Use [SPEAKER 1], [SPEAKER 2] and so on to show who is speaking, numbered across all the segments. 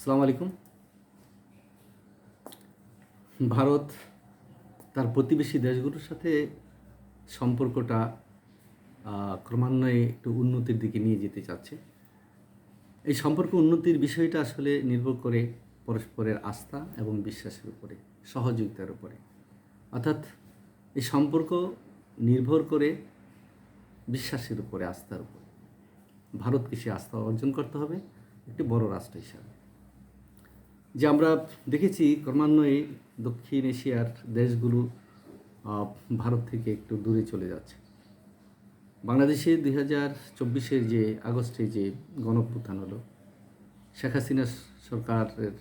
[SPEAKER 1] আসসালামু আলাইকুম। ভারত তার প্রতিবেশী দেশগুলোর সাথে সম্পর্কটা ক্রমান্বয়ে একটু উন্নতির দিকে নিয়ে যেতে চাচ্ছে। এই সম্পর্ক উন্নতির বিষয়টা আসলে নির্ভর করে পরস্পরের আস্থা এবং বিশ্বাসের উপরে, সহযোগিতার উপরে। অর্থাৎ এই সম্পর্ক নির্ভর করে বিশ্বাসের উপরে, আস্থার উপরে। ভারতকে সে আস্থা অর্জন করতে হবে, একটি বড় রাষ্ট্র হিসাবে। যে আমরা দেখেছি ক্রমান্বয়ে দক্ষিণ এশিয়ার দেশগুলো ভারত থেকে একটু দূরে চলে যাচ্ছে। বাংলাদেশে দুই হাজার চব্বিশের যে আগস্টে যে গণপ্রথান হলো, শেখ হাসিনা সরকারের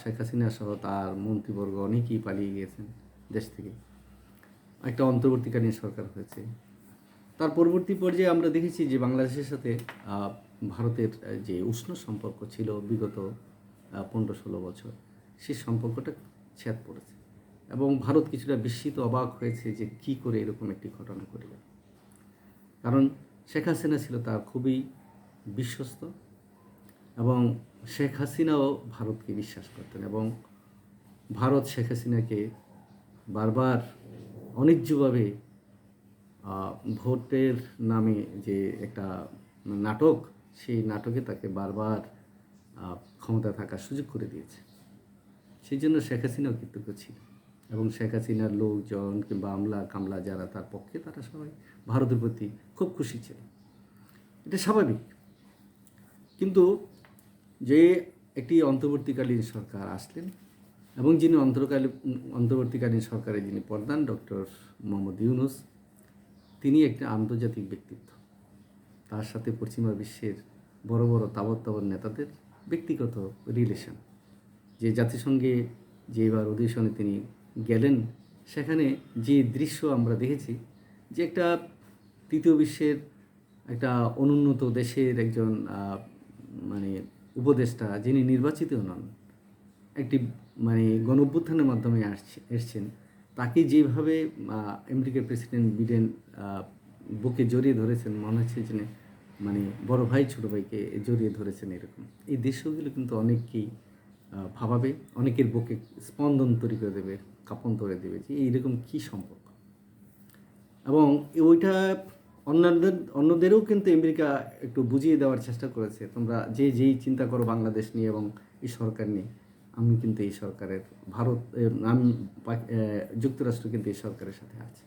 [SPEAKER 1] শেখ হাসিনা সহ তার মন্ত্রীবর্গ অনেকেই পালিয়ে গিয়েছেন দেশ থেকে। একটা অন্তর্বর্তীকালীন সরকার হয়েছে। তার পরবর্তী পর্যায়ে আমরা দেখেছি যে বাংলাদেশের সাথে ভারতের যে উষ্ণ সম্পর্ক ছিল বিগত পনেরো ষোলো বছর। সে সম্পর্কটা ছেদ পড়েছে। এবং ভারত কিছুটা বিস্মিত অবাক হয়েছে যে কি করে এরকম একটি ঘটনা ঘটল। কারণ শেখ হাসিনা ছিল তার খুবই বিশ্বস্ত এবং শেখ হাসিনাও ভারতকে বিশ্বাস করতেন এবং ভারত শেখ হাসিনাকে বারবার অনিজ্যভাবে ভোটের নামে যে একটা নাটক, সেই নাটকে তাকে বারবার ক্ষমতা থাকার সুযোগ করে দিয়েছে। সেই জন্য শেখ হাসিনাও কৃতজ্ঞ ছিল। এবং শেখ হাসিনার লোকজন কিংবা আমলা কামলা যারা তার পক্ষে, তারা সবাই ভারতের প্রতি খুব খুশি ছিল। এটা স্বাভাবিক। কিন্তু যে একটি অন্তর্বর্তীকালীন সরকার আসলেন এবং যিনি অন্তর্কালীন, অন্তর্বর্তীকালীন সরকারের যিনি প্রধান, ডক্টর মোহাম্মদ ইউনুস, তিনি একটি আন্তর্জাতিক ব্যক্তিত্ব। তার সাথে পশ্চিমা বিশ্বের বড় বড় তাবৎ তাবৎ নেতাদের ব্যক্তিগত রিলেশন যে জাতিসংঘে যে এবার অধিবেশনে তিনি গেলেন, সেখানে যে দৃশ্য আমরা দেখেছি, যে একটা তৃতীয় বিশ্বের একটা অনুন্নত দেশের একজন মানে উপদেষ্টা যিনি নির্বাচিত নন, একটি মানে গণ অভ্যুত্থানের মাধ্যমে আসছে, এসছেন, তাকে যেভাবে আমেরিকার প্রেসিডেন্ট বিডেন বুকে জড়িয়ে ধরেছেন, মনে হচ্ছে যে মানে বড় ভাই, ছোট ভাইকে জড়িয়ে ধরেছেন এরকম। এই দৃশ্যগুলো কিন্তু অনেককেই ভাবাবে, অনেকের বুকে স্পন্দন তৈরি করে দেবে, কাপন করে দেবে যে এইরকম কী সম্পর্ক। এবং ওইটা অন্যদের, অন্যদেরও কিন্তু আমেরিকা একটু বুঝিয়ে দেওয়ার চেষ্টা করেছে, তোমরা যে যেই চিন্তা করো বাংলাদেশ নিয়ে এবং এই সরকার নিয়ে, আমি কিন্তু এই সরকারের, ভারত আমি যুক্তরাষ্ট্র কিন্তু এই সরকারের সাথে আছে।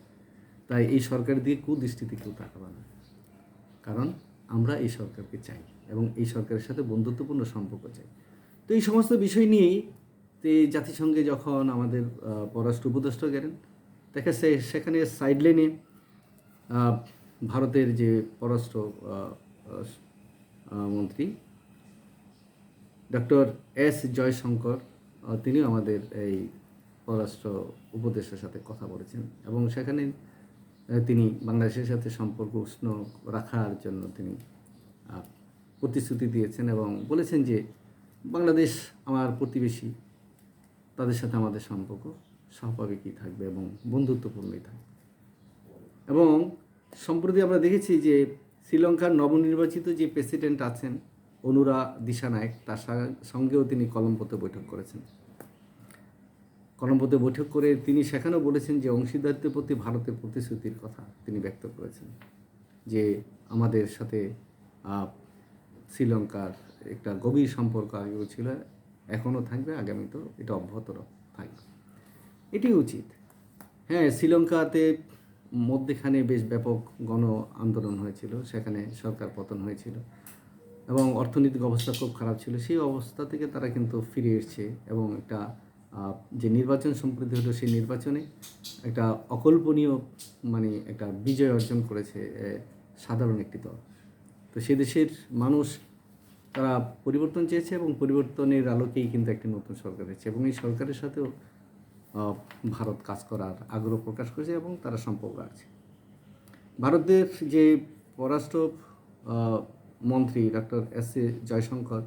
[SPEAKER 1] তাই এই সরকারের দিকে কুদৃষ্টিতে কেউ তাকাবে না। কারণ আমরা এই সরকারকে চাই এবং এই সরকারের সাথে বন্ধুত্বপূর্ণ সম্পর্ক চাই। তো এই সমস্ত বিষয় নিয়েই তো এই জাতিসংঘে যখন আমাদের পররাষ্ট্র উপদেষ্টা গেলেন, দেখা যাচ্ছে সেখানে সাইডলাইনে ভারতের যে পররাষ্ট্র মন্ত্রী ডক্টর এস জয়শঙ্কর তিনিও আমাদের এই পররাষ্ট্র উপদেষ্টার সাথে কথা বলেছেন এবং সেখানে তিনি বাংলাদেশের সাথে সম্পর্ক উষ্ণ রাখার জন্য তিনি প্রতিশ্রুতি দিয়েছেন এবং বলেছেন যে বাংলাদেশ আমার প্রতিবেশী, তাদের সাথে আমাদের সম্পর্ক স্বাভাবিকই থাকবে এবং বন্ধুত্বপূর্ণই থাকবে। এবং সম্প্রতি আমরা দেখেছি যে শ্রীলঙ্কার নবনির্বাচিত যে প্রেসিডেন্ট আছেন, অনুরা দিশানায়ক, তার সঙ্গেও তিনি কলম্বোতে বৈঠক করেছেন। কলম্বোতে বৈঠক করে তিনি সেখানেও বলেছেন যে অংশীদারিত্বের প্রতি ভারতের প্রতিশ্রুতির কথা তিনি ব্যক্ত করেছেন। যে আমাদের সাথে শ্রীলঙ্কার একটা গভীর সম্পর্ক আগেও ছিল, এখনও থাকবে, আগামীতেও এটা অব্যাহত থাকবে। এটি উচিত। হ্যাঁ শ্রীলঙ্কাতে মধ্যেখানে বেশ ব্যাপক গণ আন্দোলন হয়েছিল, সেখানে সরকার পতন হয়েছিল এবং অর্থনৈতিক অবস্থা খুব খারাপ ছিল। সেই অবস্থা থেকে তারা কিন্তু ফিরে এসছে এবং একটা যে নির্বাচন সম্প্রতি হলো সেই নির্বাচনে একটা অকল্পনীয় মানে একটা বিজয় অর্জন করেছে সাধারণ একটি দল। তো সে দেশের মানুষ, তারা পরিবর্তন চেয়েছে এবং পরিবর্তনের আলোকেই কিন্তু একটি নতুন সরকার হয়েছে এবং এই সরকারের সাথেও ভারত কাজ করার আগ্রহ প্রকাশ করেছে এবং তারা সম্পর্ক আছে ভারতের যে পররাষ্ট্র মন্ত্রী doctor S A Jaishankar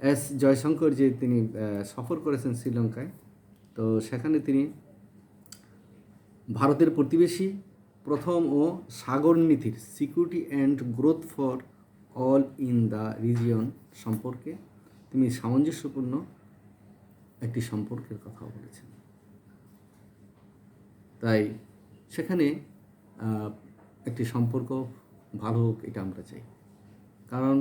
[SPEAKER 1] S Jaishankar যে তিনি সফর করেছেন শ্রীলঙ্কায়, তো সেখানে তিনি ভারতের প্রতিবেশী, প্রথম ও সাগর নীতির security and growth for all in the region সম্পর্কে তিনি সামঞ্জস্যপূর্ণ একটি সম্পর্কের কথা বলেছেন। তাই সেখানে একটি সম্পর্ক ভালো হোক, এটা আমরা চাই। কারণ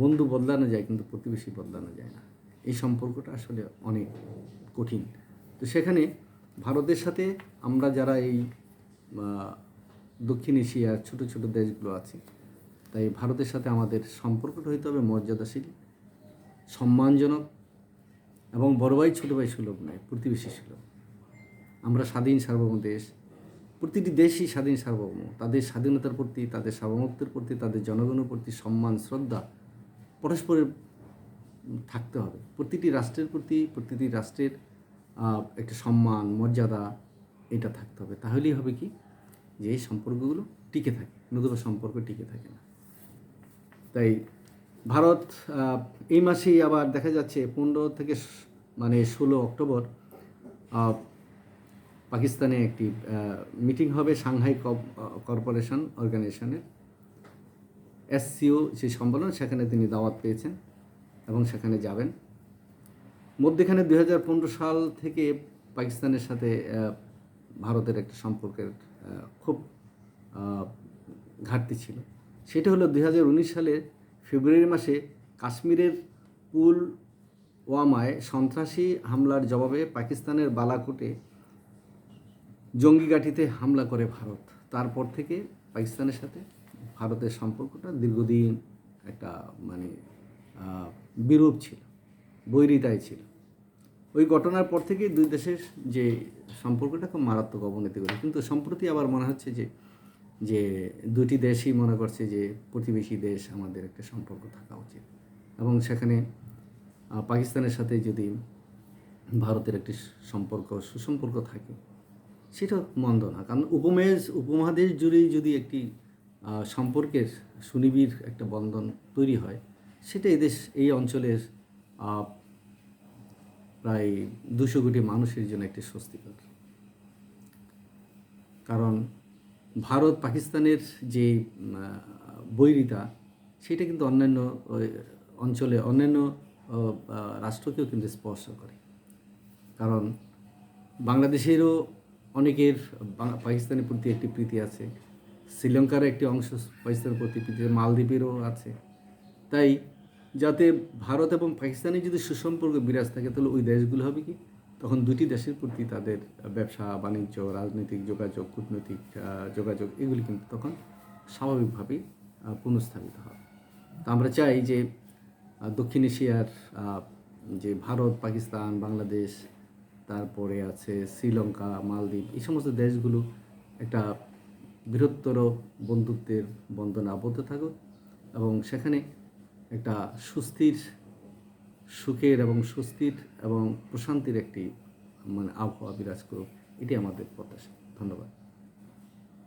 [SPEAKER 1] বন্ধু বদলানো যায়, কিন্তু প্রতিবেশী বদলানো যায় না। এই সম্পর্কটা আসলে অনেক কঠিন। তো সেখানে ভারতের সাথে আমরা যারা এই দক্ষিণ এশিয়ার ছোট ছোট দেশগুলো আছে, তাই ভারতের সাথে আমাদের সম্পর্কটা হইতে হবে মর্যাদাশীল, সম্মানজনক এবং বড় ভাই, ছোটো ভাই সুলভ নয়, প্রতিবেশী সুলভ। আমরা স্বাধীন সার্বভৌম দেশ। প্রতিটি দেশই স্বাধীন সার্বভৌম। তাদের স্বাধীনতার প্রতি, তাদের সার্বভৌমত্বের প্রতি, তাদের জনগণের প্রতি সম্মান, শ্রদ্ধা পরস্পরের থাকতে হবে। প্রতিটি রাষ্ট্রের প্রতি, প্রতিটি রাষ্ট্রের একটা সম্মান, মর্যাদা, এটা থাকতে হবে। তাহলেই হবে কি? যে এই সম্পর্কগুলো টিকে থাকে, নতুবা সম্পর্ক টিকে থাকে না। তাই ভারত এই মাসেই আবার দেখা যাচ্ছে পনেরো থেকে মানে ষোলো অক্টোবর পাকিস্তানে একটি মিটিং হবে সাংহাই কর্পোরেশন, অর্গানাইজেশনের। এসসিও যে সম্মেলন, সেখানে তিনি দাওয়াত পেয়েছেন এবং সেখানে যাবেন। মধ্যেখানে দুই হাজার পনেরো সাল থেকে পাকিস্তানের সাথে ভারতের একটা সম্পর্কের খুব ঘাটতি ছিল। সেটা হলো দুই হাজার উনিশ সালের ফেব্রুয়ারি মাসে কাশ্মীরের পুল ওয়ামায় সন্ত্রাসী হামলার জবাবে পাকিস্তানের বালাকোটে জঙ্গি ঘাঁটিতে হামলা করে ভারত। তারপর থেকে পাকিস্তানের সাথে ভারতের সম্পর্কটা দীর্ঘদিন একটা মানে বিরূপ ছিল, বৈরিতায় ছিল। ওই ঘটনার পর থেকে দুই দেশের যে সম্পর্কটা খুব মারাত্মক অবনতি করে কিন্তু সম্প্রতি আবার মনে হচ্ছে যে যে দুটি দেশই মনে করছে যে প্রতিবেশী দেশ আমাদের একটা সম্পর্ক থাকা উচিত। এবং সেখানে পাকিস্তানের সাথে যদি ভারতের একটি সম্পর্ক, সুসম্পর্ক থাকে সেটা মন্দ না। কারণ উপমেজ, উপমহাদেশ জুড়েই যদি একটি সম্পর্কের সুনিবিড় একটা বন্ধন তৈরি হয়। সেটা এদেশ, এই অঞ্চলের প্রায় দুশো কোটি মানুষের জন্য একটি স্বস্তিকর। কারণ ভারত পাকিস্তানের যে বৈরিতা, সেটা কিন্তু অন্যান্য অঞ্চলে অন্যান্য রাষ্ট্রকেও কিন্তু স্পর্শ করে। কারণ বাংলাদেশেরও অনেকের পাকিস্তানের প্রতি একটি প্রীতি আছে। শ্রীলঙ্কার একটি অংশ প্রতি প্রীতি মালদ্বীপেরও আছে। তাই যাতে ভারত এবং পাকিস্তানের যদি সুসম্পর্ক বিরাজ থাকে, তাহলে ওই দেশগুলো হবে কি? তখন দুটি দেশের প্রতি তাদের ব্যবসা, বাণিজ্য, রাজনৈতিক যোগাযোগ, কূটনৈতিক যোগাযোগ, এগুলি কিন্তু তখন স্বাভাবিকভাবেই পুনঃস্থাপিত হবে। তো আমরা চাই যে দক্ষিণ এশিয়ার যে ভারত, পাকিস্তান, বাংলাদেশ, তারপরে আছে শ্রীলঙ্কা, মালদ্বীপ, এই সমস্ত দেশগুলো একটা বৃহত্তর বন্ধুত্বের বন্ধনে আবদ্ধ থাকুক এবং সেখানে একটা সুস্থির, সুখের এবং সুস্থির এবং প্রশান্তির একটি মানে আবহাওয়া বিরাজ করুক। এটি আমাদের প্রত্যাশা। ধন্যবাদ।